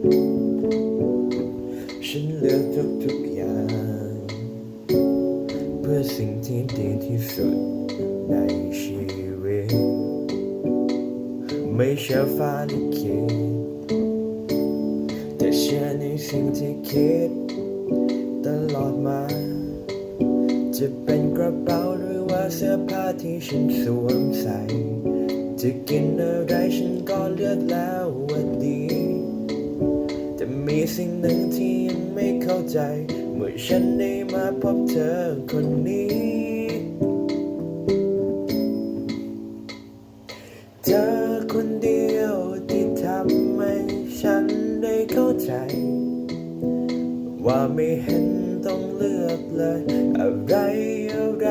ฉันเลือกทุกทุกอย่าง เพื่อสิ่งที่ดีที่สุดในชีวิต ไม่เชื่อฟ้าลิขิตแต่เชื่อในสิ่งที่คิด ตลอดมา จะเป็นกระเป๋าหรือว่าเสื้อผ้าที่ฉันสวมใส่ จะกินอะไรฉันก็เลือกแล้วว่าดี มีสิ่งหนึ่งที่ยังไม่เข้าใจ เมื่อฉันได้มาพบเธอคนนี้ เธอคนเดียวที่ทำให้ฉันได้เข้าใจ ว่าไม่เห็นต้องเลือกเลย อะไรอะไร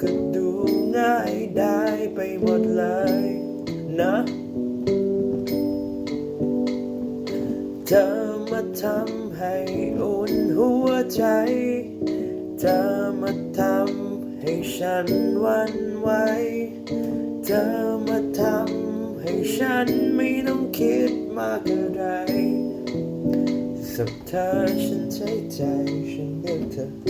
ก็ดูง่ายได้ไปหมดเลยนะเธอ มาทำให้อุ่นหัวใจ เธอมาทำให้ฉันวันไหว เธอมาทำให้ฉันไม่ต้องคิดมากอะไรสักเธอฉันใช้ใจฉันเลือกเธอ